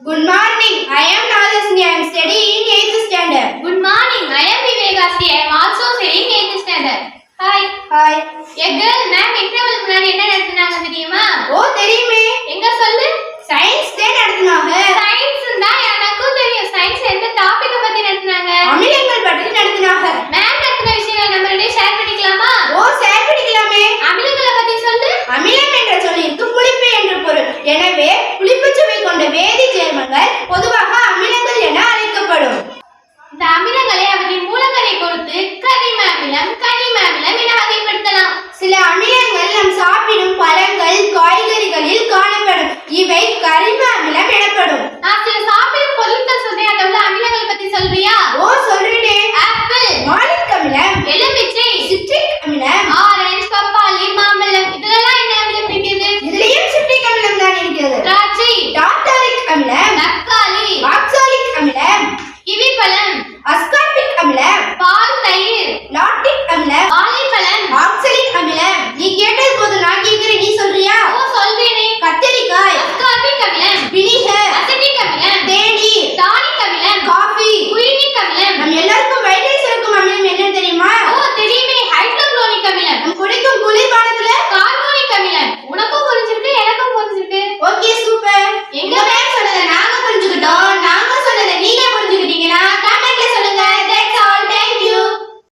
Good morning. I am Rajasni. I am studying in 8th standard. Good morning. I am Vivekasri. I am also studying 8th standard. Hi. Hi. எங்கள் ma'am interval முன்னாடி என்ன நடத்துனாங்க தெரியுமா ஓ